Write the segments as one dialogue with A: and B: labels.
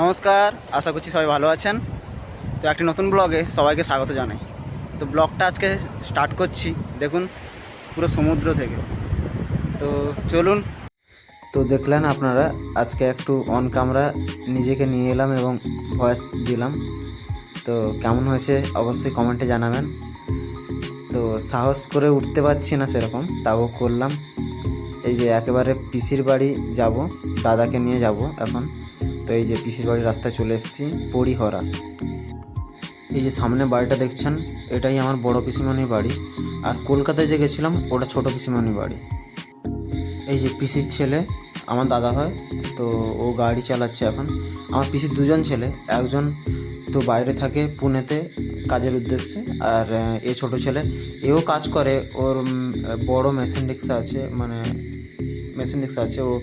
A: নমস্কার, আশা করছি সবাই ভালো আছেন। তো একটি নতুন ব্লগে সবাইকে স্বাগত জানাই। তো ব্লগটা আজকে স্টার্ট করছি, দেখুন, পুরো সমুদ্র থেকে। তো চলুন। তো দেখলেন আপনারা, আজকে একটু অন ক্যামেরা নিজেকে নিয়ে এলাম এবং ভয়েস দিলাম। তো কেমন হয়েছে অবশ্যই কমেন্টে জানাবেন। তো সাহস করে উঠতে পারছি না সেরকম, তাও করলাম। এই যে একেবারে পিসির বাড়ি যাব, দাদাকে নিয়ে যাব এখন। তো এই যে পিসির বাড়ির রাস্তায় চলে এসেছি, পরিহরা। এই যে সামনে বাড়িটা দেখছেন, এটাই আমার বড় পিসিমণির বাড়ি। আর কলকাতায় যে গেছিলাম, ওটা ছোট পিসিমণির বাড়ি। এই যে পিসির ছেলে আমার দাদা হয়, তো ও গাড়ি চালাচ্ছে এখন। আমার পিসির দুজন ছেলে, একজন তো বাইরে থাকে পুনেতে কাজের উদ্দেশ্যে, আর, এ ছোট ছেলে। এও কাজ করে, ওর বড় মেশিন রিক্সা আছে মানে মেশিন রিক্সা আছে, ও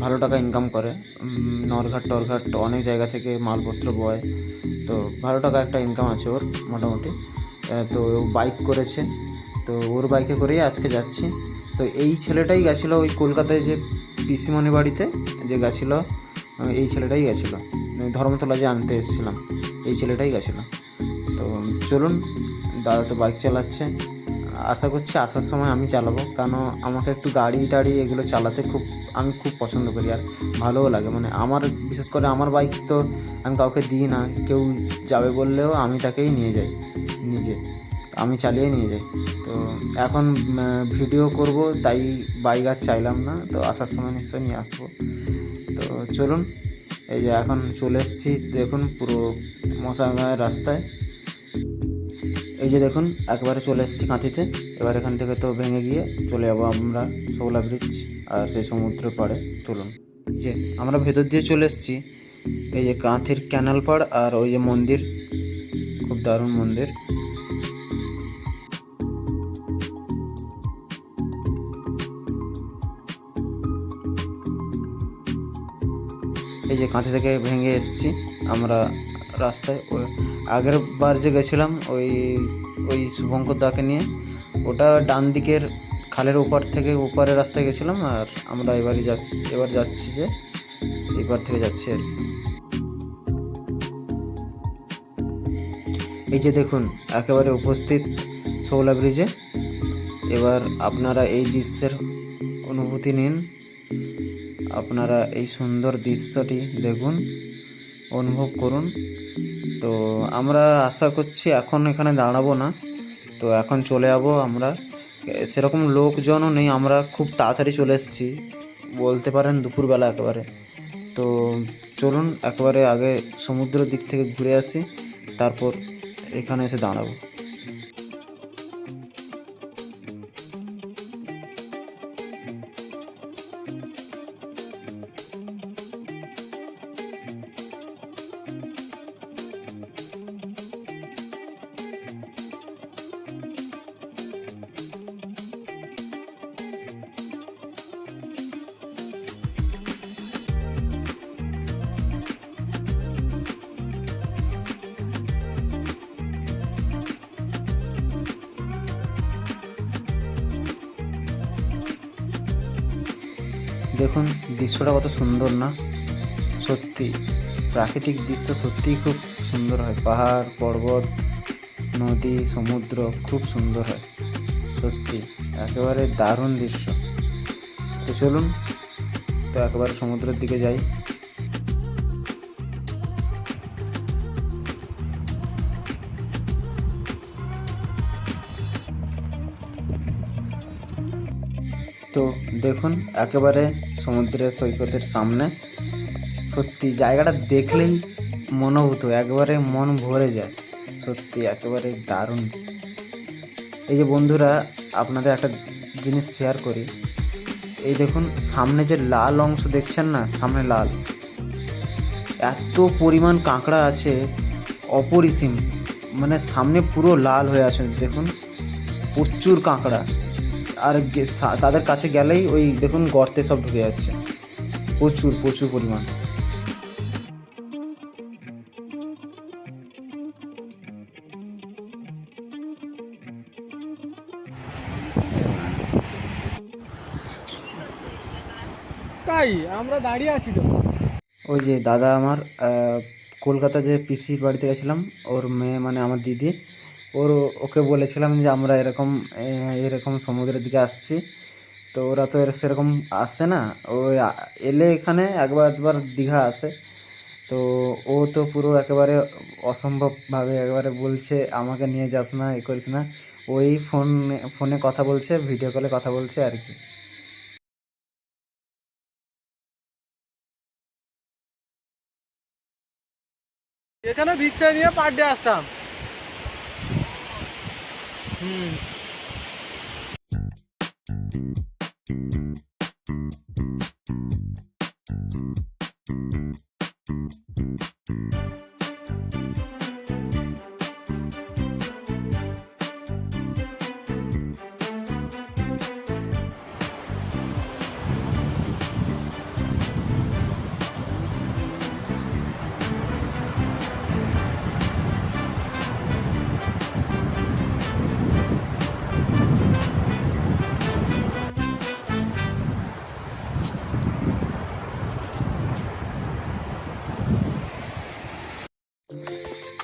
A: ভালো টাকা ইনকাম করে। নরঘাট টরঘাট অনেক জায়গা থেকে মালপত্র বয়। তো ভালো টাকা একটা ইনকাম আছে ওর, মোটামুটি। তো ও বাইক করেছে। তো ওর বাইকে করেই আজকে যাচ্ছি। তো এই ছেলেটাই গেছিল ওই কলকাতায় যে পিসিমণি বাড়িতে, যে গেছিল এই ছেলেটাই গেছিল। ধর্মতলা যে আনতে এসেছিলাম, এই ছেলেটাই গেছিল। তো চলুন, দাদা তো বাইক চালাচ্ছে। আশা করছি আসার সময় আমি চালাবো। কারণ আমাকে একটু গাড়ি টাড়ি এগুলো চালাতে খুব, আমি খুব পছন্দ করি আর ভালোও লাগে। মানে আমার, বিশেষ করে আমার বাইক তো আমি কাউকে দিই না। কেউ যাবে বললেও আমি তাকেই নিয়ে যাই, নিজে। আমি চালিয়ে নিয়ে যাই। তো এখন ভিডিও করব, তাই বাইক আর চাইলাম না। তো আসার সময় নিশ্চয়ই নিয়ে আসব। তো চলুন, এই যে এখন চলে এসেছি। দেখুন পুরো মশাগাঁয়ের রাস্তায়। এই যে দেখুন, একবারে চলে এসেছি কাঁথিতে। এবার এখান থেকে তো ভেঙে গিয়ে চলে যাব আমরা শৌলা ব্রিজ আর সেই সমুদ্র পাড়ে। চলুন। যে আমরা ভেতর দিয়ে চলে এসেছি, এই যে কাঁথির ক্যানাল পাড় আর ওই যে মন্দির। খুব দারুণ মন্দির। এই যে কাঁথি থেকে ভেঙে এসেছি, আমরা রাস্তায় আগের বার যে গেছিলাম, ওই ওই শুভঙ্কর দাকে নিয়ে, ওটা ডান দিকের খালের ওপার থেকে ওপারের রাস্তায় গেছিলাম, আর আমরা এবারই যাচ্ছি, এবার যাচ্ছি যে এবার থেকে যাচ্ছি আর এই যে দেখুন, একেবারে উপস্থিত শৌলা ব্রিজে। এবার আপনারা এই দৃশ্যের অনুভূতি নিন। আপনারা এই সুন্দর দৃশ্যটি দেখুন। অনুভব করুন। তো আমরা আশা করছি এখন এখানে দাঁড়াবো না। তো এখন চলে যাব আমরা। সেরকম লোকজনও নেই, আমরা খুব তাড়াতাড়ি চলে এসেছি। বলতে পারেন দুপুরবেলা একেবারে। তো চলুন একেবারে আগে সমুদ্রের দিক থেকে ঘুরে আসি, তারপর এখানে এসে দাঁড়াবো। দেখুন, দৃশ্যটা কত সুন্দর না? সত্যি, প্রাকৃতিক দৃশ্য সত্যিই খুব সুন্দর হয়। পাহাড়, পর্বত, নদী, সমুদ্র খুব সুন্দর হয়। সত্যি, একেবারে দারুণ দৃশ্য। তো চলুন, তো একেবারে সমুদ্রের দিকে যাই। তো দেখুন, একেবারে সমুদ্রের সৈকতের সামনে। সত্যি, জায়গাটা দেখলেই মনোভূত, একেবারে মন ভরে যায়। সত্যি, একেবারে দারুণ। এই যে বন্ধুরা, আপনাদের একটা জিনিস শেয়ার করি। এই দেখুন, সামনে যে লাল অংশ দেখছেন না? সামনে লাল। এত পরিমাণ কাঁকড়া আছে, অপরিসীম। মানে সামনে পুরো লাল হয়ে আছে, দেখুন। প্রচুর কাঁকড়া। আর গে- তাদের কাছে গেলেই ওই দেখুন গর্তে সব ঢুকে যাচ্ছে। প্রচুর প্রচুর পরিমাণ।
B: তাই আমরা দাঁড়িয়ে আছি তো।
A: ওই যে দাদা আমার কলকাতা যে পিসির বাড়িতে গেছিলাম ওর মেয়ে মানে আমার দিদি ওর, ওকে বলেছিলাম যে আমরা এরকম এরকম সমুদ্রের দিকে আসছি। তো ওরা তো এর- সেরকম আসছে না। ও এলে এখানে একবার একবার দীঘা আসে। তো ও তো পুরো একেবারে অসম্ভবভাবে একেবারে বলছে, আমাকে নিয়ে যাস না, এ করিস না। ওই ফোন, ফোনে কথা বলছে, ভিডিও কলে কথা বলছে আর কি।
B: এখানে ভিক্ষা নিয়ে পার ডে আসতাম। Hmm.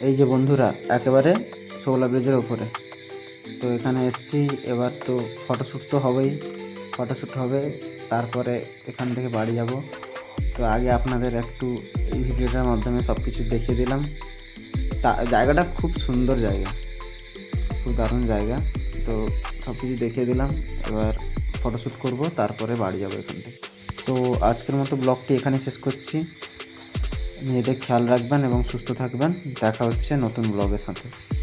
A: এই যে বন্ধুরা, একেবারে শোলা ব্রিজের ওপরে তো এখানে এসছি, এবার তো ফটোশ্যুট তো হবেই ফটোশ্যুট হবে, তারপরে এখান থেকে বাড়ি যাব। তো আগে আপনাদের একটু এই ভিডিওটার মাধ্যমে সব কিছু দেখিয়ে দিলাম। তা, জায়গাটা খুব সুন্দর জায়গা, খুব দারুণ জায়গা। তো সব কিছু দেখিয়ে দিলাম, এবার ফটোশ্যুট করব, তারপরে বাড়ি যাব এখান থেকে। তো আজকের মতো ব্লগটি এখানে শেষ করছি। নিজেদের খেয়াল রাখবেন এবং সুস্থ থাকবেন। দেখা হচ্ছে নতুন ব্লগের সাথে।